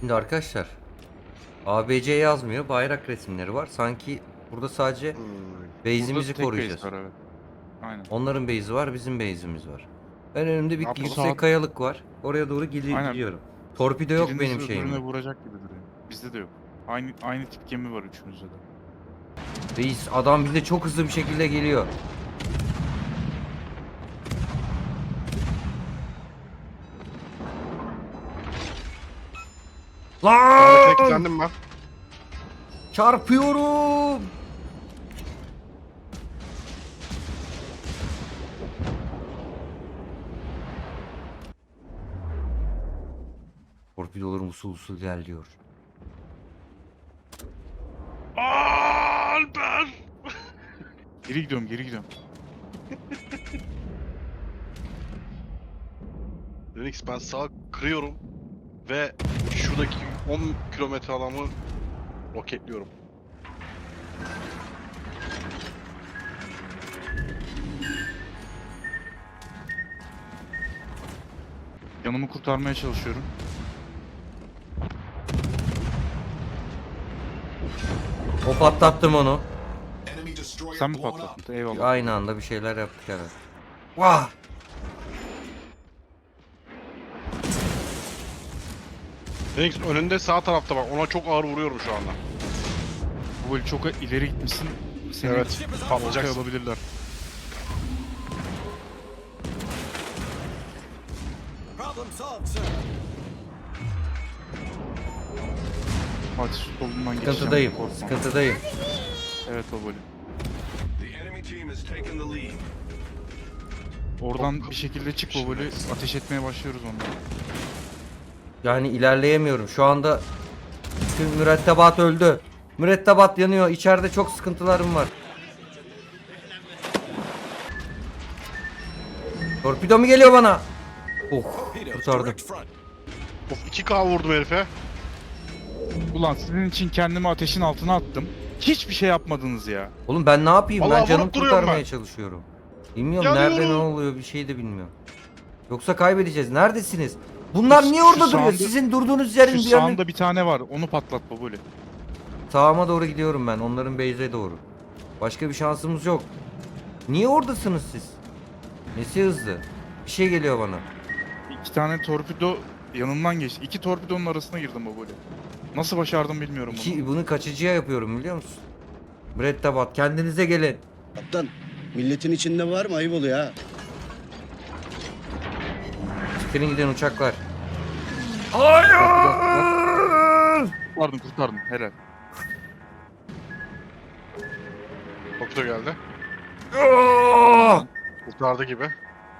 Şimdi arkadaşlar ABC yazmıyor. Bayrak resimleri var. Sanki burada sadece Hmm. base'imizi tek koruyacağız. base var, evet. Aynen. Onların base'i var, bizim base'imiz var. Ben önümde bir Yapı yüksek saat- kayalık var. Oraya doğru gidi- Aynen. gidiyorum. Torpido yok Biriniz benim öbürüne şeyimde. vuracak gibi duruyor. Bizde de yok. Aynı aynı tip gemi var üçümüzde de. Reis adam bize çok hızlı bir şekilde geliyor. Lan! ben. Çarpıyorum. Torpidolarım usul usul ilerliyor. Alper! Geri gidiyorum geri gidiyorum. Renix ben sağa kırıyorum ve şuradaki 10 kilometre alanı roketliyorum. Yanımı kurtarmaya çalışıyorum. O patlattım onu. Sen mi patlattın? Eyvallah. Aynı anda bir şeyler yaptık herhalde. Vah! Renix önünde sağ tarafta bak ona çok ağır vuruyorum şu anda. Bu böyle çok ileri gitmişsin. Seni Evet patlayacaksın. sir. Hadi solundan geçeceğim. Sıkıntıdayım. Sıkıntıdayım. Evet o lead. Oradan bir şekilde çık böyle ateş etmeye başlıyoruz ondan. Yani ilerleyemiyorum. Şu anda tüm mürettebat öldü. Mürettebat yanıyor. İçeride çok sıkıntılarım var. Torpido mu geliyor bana? Oh, kurtardım. Of 2K vurdum herife. Ulan sizin için kendimi ateşin altına attım. Hiçbir şey yapmadınız ya. Oğlum ben ne yapayım? Vallahi ben canım vurup duruyorum kurtarmaya ben. çalışıyorum. Bilmiyorum nerede ne Yanıyorum. oluyor bir şey de bilmiyorum. Yoksa kaybedeceğiz. Neredesiniz? Bunlar Şu- niye şu orada duruyor? sağında- Sizin durduğunuz yerin Şu bir yanı... sağında bir tane var. Onu patlat böyle. Sağıma doğru gidiyorum ben. Onların base'e doğru. Başka bir şansımız yok. Niye oradasınız siz? Nesi hızlı? Bir şey geliyor bana. İki tane torpido yanından geçti. İki torpidonun arasına girdim böyle. Nasıl başardım bilmiyorum bunu. Ki bunu kaçıcıya yapıyorum biliyor musun? Mürettebat kendinize gelin. Kaptan, milletin içinde var mı? Ayıp oluyor ha. Çıkın giden uçaklar. Hayır! Kurtardım kurtardım helal. Torpido geldi. Aa! Kurtardı gibi.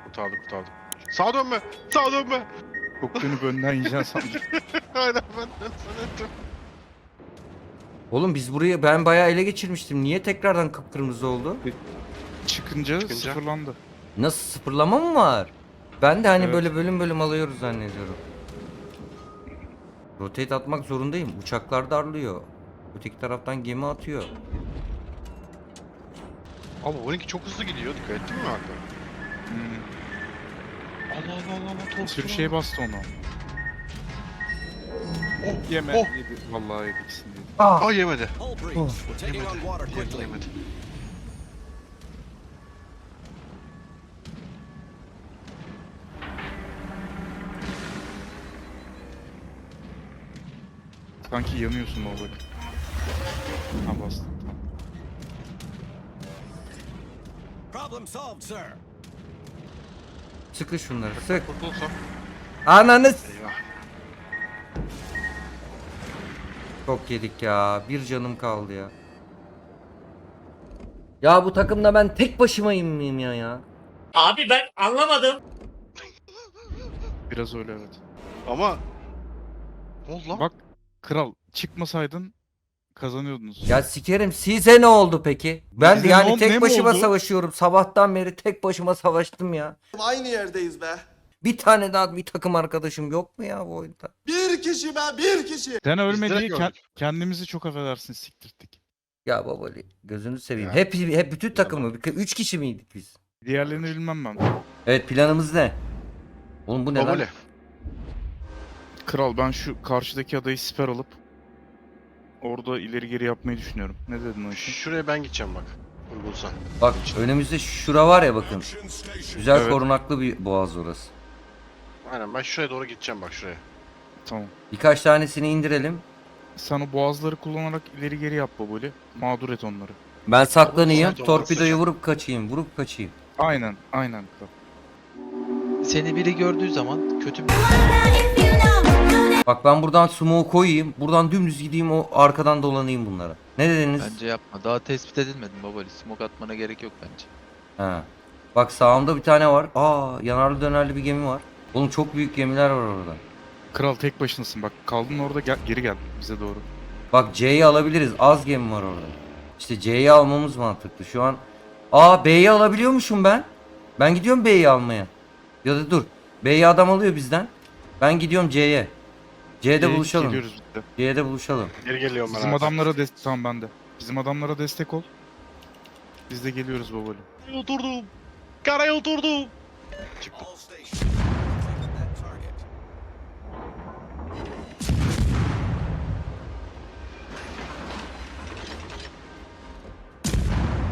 Kurtardı kurtardı. Sağa dönme. Sağa dönme. Çok dönüp önden yiyeceksin sandım. Aynen ben de sana ettim. Oğlum biz burayı ben bayağı ele geçirmiştim. Niye tekrardan kıpkırmızı oldu? Çıkınca, Çıkınca. sıfırlandı. Nasıl sıfırlama mı var? Ben de hani Evet. böyle bölüm bölüm alıyoruz zannediyorum. Rotate atmak zorundayım. Uçaklar darlıyor. Öteki taraftan gemi atıyor. Abi onunki çok hızlı gidiyor. Dikkat ettin mi Hakan? Hmm. Allah Allah Allah Allah. Bir Torpido. sürü şey bastı ona. Oh, Yeme. oh. Yedi. Vallahi yedi ikisini yedi. Aa yemedi. Taking Yemedi. Yemedi Sanki yanıyorsun o böyle. Ha bastım. Problem solved, sir. Sıkı şunları sık. Kurtulsam. Ananız. Eyvah. Çok yedik ya. Bir canım kaldı ya. Ya bu takımda ben tek başımayım mıyım ya ya? Abi ben anlamadım. Biraz öyle evet. Ama ne oldu lan? Bak kral çıkmasaydın kazanıyordunuz. Ya sikerim size ne oldu peki? Ben Bize yani ne ol- ne tek mi başıma oldu? savaşıyorum. Sabahtan beri tek başıma savaştım ya. Aynı yerdeyiz be. Bir tane daha bir takım arkadaşım yok mu ya bu oyunda? Bir kişi be, bir kişi. Sen ölme direkt kendimizi çok affedersin siktirttik. Ya babali gözünü seveyim. Ya. Hep hep bütün takımı. bir- Üç kişi miydik biz? Diğerlerini bilmem ben. Evet planımız ne? Oğlum bu ne lan? Kral ben şu karşıdaki adayı siper alıp orada ileri geri yapmayı düşünüyorum. Ne dedin o için? Şuraya ben gideceğim bak. Uygunsa. Bak önümüzde şura var ya bakın. Güzel Evet. korunaklı bir boğaz orası. Aynen ben şuraya doğru gideceğim bak şuraya. Tamam. Birkaç tanesini indirelim. Sen o boğazları kullanarak ileri geri yap Baboli. Mağdur et onları. Ben saklanayım. Torpidoyu sıcak. vurup kaçayım. Vurup kaçayım. Aynen, aynen kral. Seni biri gördüğü zaman kötü bir Bak ben buradan smoke koyayım. Buradan dümdüz gideyim o arkadan dolanayım bunlara. Ne dediniz? bence yapma. Daha tespit edilmedin babali. Smoke atmana gerek yok bence. Ha. Bak sağımda bir tane var. Aa yanarlı dönerli bir gemi var. Oğlum çok büyük gemiler var orada. Kral tek başınasın bak. Kaldın orada gel, geri gel bize doğru. Bak C'yi alabiliriz. Az gemi var orada. İşte C'yi almamız mantıklı. Şu an Aa B'yi alabiliyormuşum ben. Ben gidiyorum B'yi almaya. Ya da dur. B'yi adam alıyor bizden. Ben gidiyorum C'ye. C'de buluşalım. Geliyoruz biz de. C'de buluşalım. Geri geliyorum ben Bizim abi. adamlara destek tamam bende. Bizim adamlara destek ol. Biz de geliyoruz Baboli. Karaya oturdum. Karaya oturdum. Çıktım.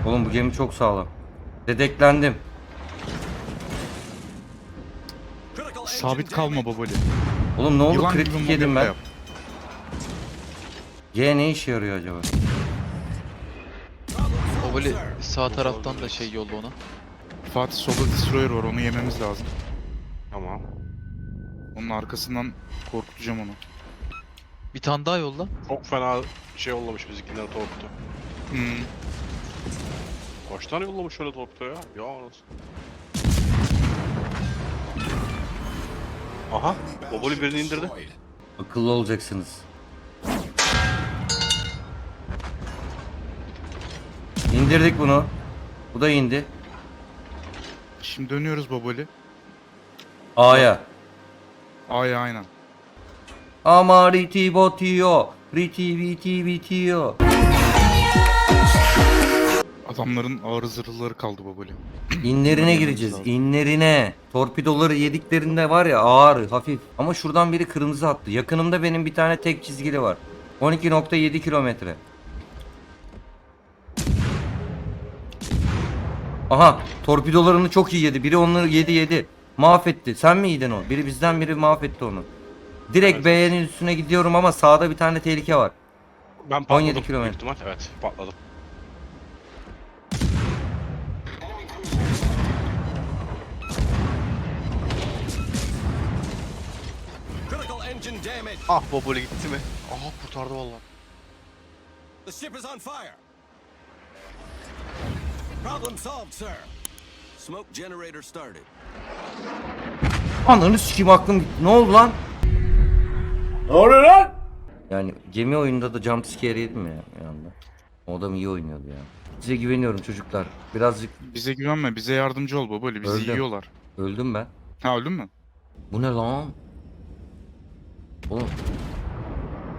Oğlum bu gemi çok sağlam. Dedeklendim. Sabit kalma damage. Oğlum ne oldu? Yılan gibi Kritik yedim ben. yap. C ne işe yarıyor acaba? Babali sir. sağ taraftan da şey yolla ona. Fatih solda destroyer var onu yememiz lazım. Tamam. Onun arkasından korkutacağım onu. Bir tane daha yolla. Çok fena şey yollamış bizimkiler torpido. Hmm. Kaç tane yollamış öyle torpido ya? Ya nasıl? Aha. Boboli birini indirdi. Akıllı olacaksınız. İndirdik bunu. Bu da indi. Şimdi dönüyoruz Baboli. A'ya. Ay aynen. Ama riti botiyo. Riti viti bitiyor. Adamların ağır zırhları kaldı Baboli. İnlerine gireceğiz. inlerine. Torpidoları yediklerinde var ya ağır, hafif. Ama şuradan biri kırmızı attı. Yakınımda benim bir tane tek çizgili var. 12.7 kilometre. Aha, torpidolarını çok iyi yedi. Biri onları yedi yedi. Mahvetti. Sen mi yedin o? Biri bizden biri mahvetti onu. Direkt B'nin üstüne gidiyorum ama sağda bir tane tehlike var. Ben patladım. 17 kilometre. Evet patladım. Engine damage. Ah Boboli gitti mi? Aha kurtardı valla. The ship is on fire. Problem solved, sir. Smoke generator started. Ananı sikeyim aklım gitti. Ne oldu lan? Ne oluyor lan? Yani gemi oyununda da jump scare yedim ya bir anda. O adam iyi oynuyordu ya. Size güveniyorum çocuklar. Birazcık Bize güvenme, bize yardımcı ol Baboli. Bizi Öldüm. yiyorlar. öldüm ben. Ha öldün mü? Bu ne lan? Oğlum.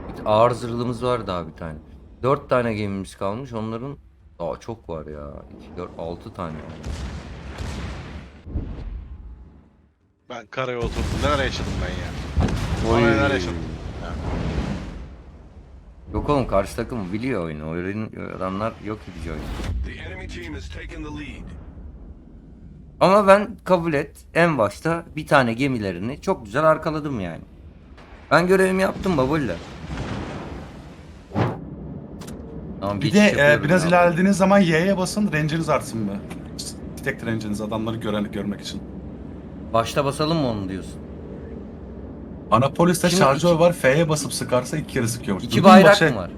Bir ağır zırhlımız var daha bir tane. Dört tane gemimiz kalmış. Onların daha çok var ya. 2, 4, 6 tane. Ben karaya oturdum. Neler yaşadım ben ya? Bana neler yaşadım? Yok oğlum karşı takım biliyor oyunu. Oyun, adamlar yok edici oyunu. Ama ben kabul et en başta bir tane gemilerini çok güzel arkaladım yani. Ben görevimi yaptım babulla. Tamam, Bir geçiş de e, yapıyorum biraz ya. ilerlediğiniz zaman Y'ye basın range'iniz artsın be. Tek range'iniz adamları gören, görmek için. Başta basalım mı onu diyorsun? Anapolis'te Şimdi şarjör iki- var F'ye basıp sıkarsa iki kere sıkıyormuş. İki Duydun mu? bayrak Şey- mı var?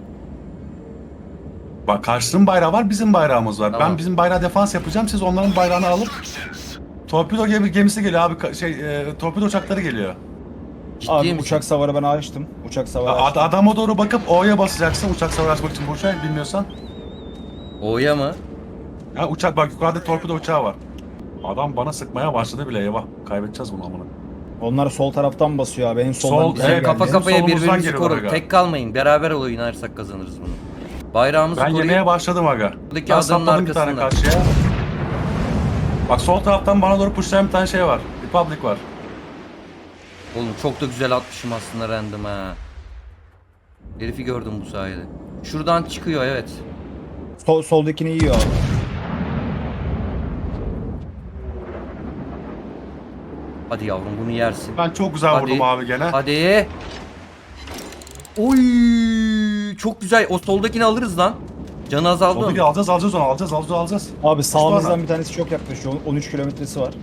Bak karşının bayrağı var bizim bayrağımız var. Tamam. Ben bizim bayrağı defans yapacağım siz onların bayrağını alıp Torpido gemi, gemisi geliyor abi ka- şey e, torpido uçakları geliyor. Ciddi Abi misin? uçak savarı ben açtım. Uçak savarı Ad- açtım. adama doğru bakıp O'ya basacaksın uçak savar açmak için uçağı bilmiyorsan. O'ya mı? Ha uçak bak yukarıda torpido uçağı var. Adam bana sıkmaya başladı bile eyvah. Kaybedeceğiz bunu amına. Onlar sol taraftan basıyor abi. En soldan Sol- bize evet, geldi. kafa kafaya solumuzdan birbirimizi geliyorlar korun. aga. Tek kalmayın. Beraber oynarsak kazanırız bunu. Bayrağımızı Ben yemeye koruyun. başladım aga. Buradaki Ben adamın sapladım bir tane karşıya. Bak sol taraftan bana doğru pushlayan bir tane şey var. Republic var. Oğlum çok da güzel atmışım aslında random ha. Herifi gördüm bu sayede. Şuradan çıkıyor evet. Sol, soldakini yiyor. Hadi yavrum bunu yersin. Ben çok güzel Hadi. vurdum abi gene. Hadi. Oy çok güzel. O soldakini alırız lan. Canı azaldı. Soldaki onun. alacağız alacağız onu alacağız alacağız alacağız. Abi sağımızdan bir tanesi çok yaklaşıyor. 13 kilometresi var.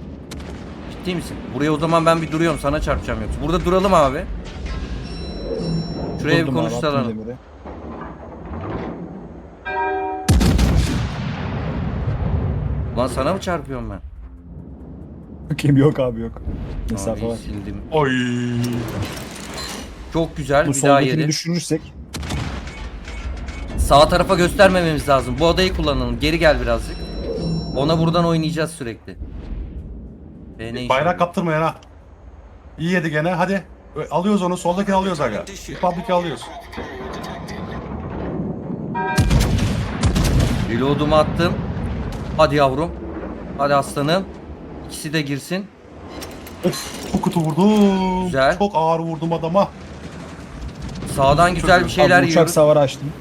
Ciddi misin? Buraya o zaman ben bir duruyorum. Sana çarpacağım yoksa. Burada duralım abi. Şuraya Durdum bir abi, attım demiri. Lan sana mı çarpıyorum ben? Kim yok abi yok. Mesafe Abi var. sildim. Oy. Çok güzel. Bu bir daha soldakini yedi. düşürürsek Sağ tarafa göstermememiz lazım. Bu adayı kullanalım. Geri gel birazcık. Ona buradan oynayacağız sürekli. E, ne iş Bayrak kaptırmayın ha. İyi yedi gene hadi. Alıyoruz onu soldakini alıyoruz aga. Republic'i alıyoruz. Reload'umu attım. Hadi yavrum. Hadi aslanım. İkisi de girsin. Çok kötü vurdum. Güzel. Çok ağır vurdum adama. Sağdan güzel bir şeyler abi uçak yiyoruz. savarı açtım.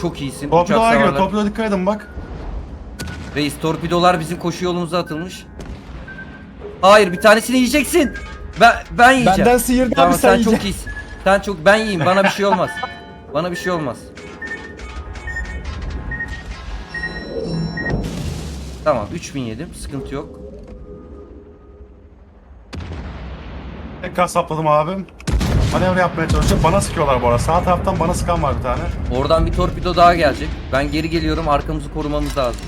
Çok iyisin. Torpido Uçak daha geliyor. savarlar. Torpido dikkat edin bak. Reis torpidolar bizim koşu yolumuza atılmış. Hayır bir tanesini yiyeceksin. Ben ben yiyeceğim. Benden sıyırdı Tamam abi sen, sen, çok iyisin. Sen çok ben yiyeyim bana bir şey olmaz. bana bir şey olmaz. Tamam 3000 yedim sıkıntı yok. Tekrar sapladım abim. Manevra yapmaya çalışıyor. Bana sıkıyorlar bu arada. Sağ taraftan bana sıkan var bir tane. Oradan bir torpido daha gelecek. Ben geri geliyorum arkamızı korumamız lazım.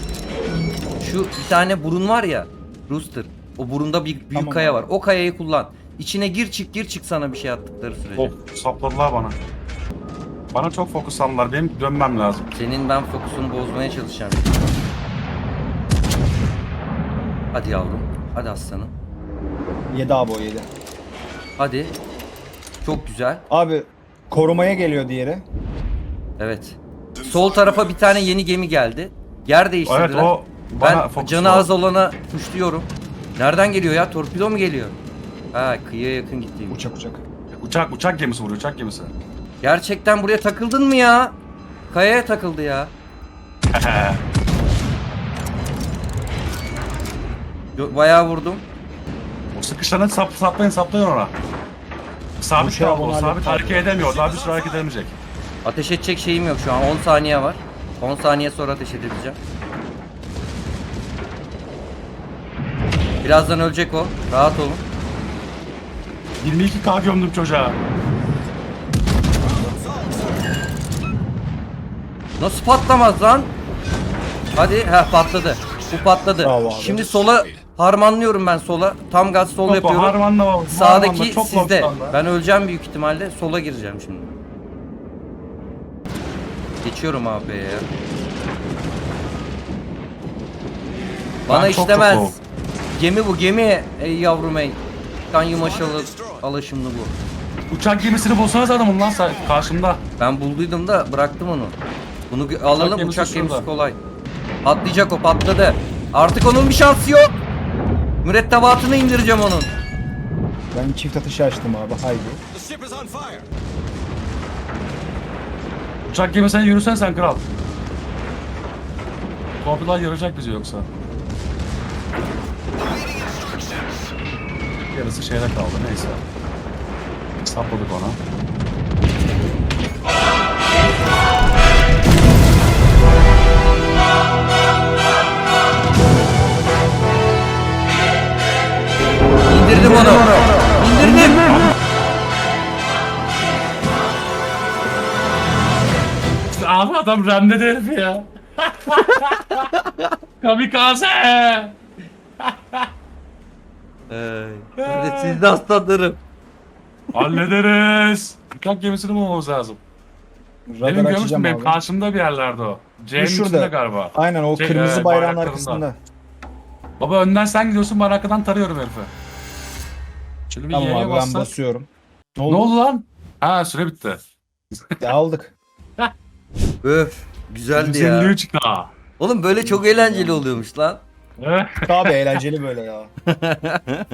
Şu bir tane burun var ya. Rooster. O burunda bir büyük Tamam kaya abi. var. O kayayı kullan. İçine gir çık gir çık sana bir şey attıkları sürece. Of sapladılar bana. Bana çok fokus aldılar. Benim dönmem lazım. Senin ben fokusunu bozmaya çalışacağım. Hadi yavrum. Hadi aslanım. Yedi abi o yedi. Hadi. Çok güzel. Abi korumaya geliyor diğeri. Evet. Sol tarafa bir tane yeni gemi geldi. Yer değiştirdiler. Evet o bana ben canı az olana tuşluyorum. Nereden geliyor ya? Torpido mu geliyor? Ha kıyıya yakın gittiğim. Uçak uçak. Uçak uçak gemisi vuruyor. Uçak gemisi. Gerçekten buraya takıldın mı ya? Kayaya takıldı ya. Bayağı vurdum. o sıkışlarını sap, saplayın saplayın ona. Sabit kaldı o. Sabit hareket edemiyor. Daha bir süre hareket edemeyecek. Ateş edecek şeyim yok şu an. 10 saniye var. 10 saniye sonra ateş edeceğim. Birazdan ölecek o. Rahat olun. 22k gömdüm çocuğa. Nasıl patlamaz lan? Hadi ha patladı. Bu patladı. Bravo abi. Şimdi sola harmanlıyorum ben sola. Tam gaz sol Topa yapıyorum. harmanla baba. harmanla, Sağdaki çok sizde. Ben öleceğim büyük ihtimalle. Sola gireceğim şimdi. Geçiyorum abi ya. Bana Ben işlemez. çok. Gemi bu gemi. Ey yavrum ey. Kanyu maşalı alaşımlı bu. Uçak gemisini bulsanız adamın lan karşımda. Ben bulduydum da bıraktım onu. Bunu gö- alalım gemisi uçak gemisi şurada. kolay. Patlayacak o patladı. Artık onun bir şansı yok. Mürettebatını indireceğim onun. Ben çift atışı açtım abi. Haydi. Uçak gemisine yürüsen sen kral. Torpidolar yarayacak bizi yoksa. Yarısı şeyde kaldı neyse. Sapladık ona. İndirdim onu. Abi adam remde de herif ya. Kamikaze. Hadi siz de aslanlarım. Hallederiz. Uçak gemisini bulmamız lazım. Benim Radar görmüştüm açacağım benim abi. karşımda bir yerlerde o. C'nin şurada. içinde galiba. Aynen o Şey, kırmızı e, bayrağın bayraklarında. arkasında. Baba önden sen gidiyorsun ben arkadan tarıyorum herifi. Şöyle bir Tamam Y'ye abi ben bassak. basıyorum. Ne oldu lan? Ha süre bitti. Ya aldık. Öf. Güzeldi ya. senin çıktı ha. Oğlum böyle çok eğlenceli oluyormuş lan. Abi eğlenceli böyle ya.